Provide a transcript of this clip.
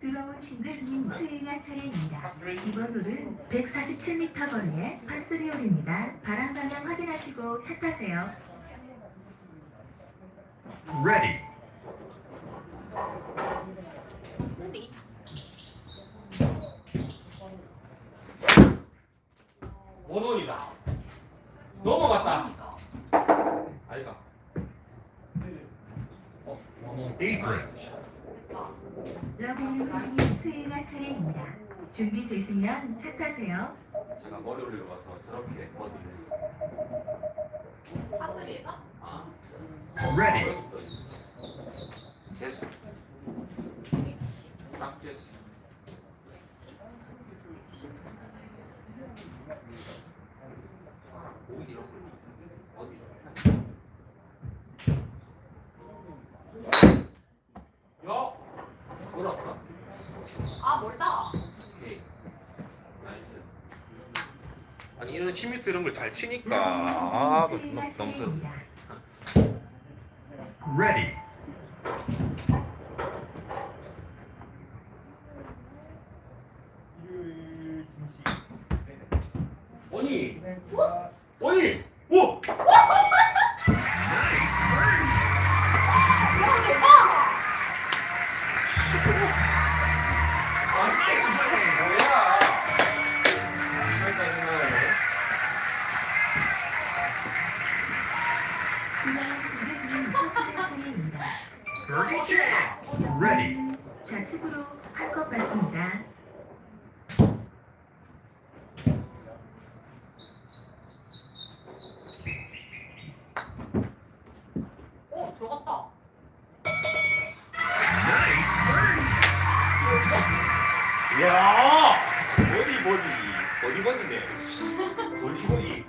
들어온 신들님 수행할 차례입니다. 이번 홀은 147m 거리의 파3 홀입니다. 바람 방향 확인하시고 차 타세요. Ready. 원원이다. 넘어갔다. 아이가. 어, 원원. Apron. 됐다. 러블리님 수행할 차례입니다. 준비되시면 차 타세요. 제가 머리 올리러 가서 저렇게 버디를 했어. 파스리에서? 아, Ready. 어렵다. 재수. 싹 재수. 오히려 어디? 야, 돌았다. 아, 멀다. 오케이. 나이스. 아니 이런 10m 이런 걸 잘 치니까. 아, 그 수행할 너무 너무 차례입니다. Ready. 아니, 아니, 오, 좌측으로 할 것 같습니다. 오, 들어갔다. Nice birdie. 야, 버디 버디, 버디 버디네. 버디 버디.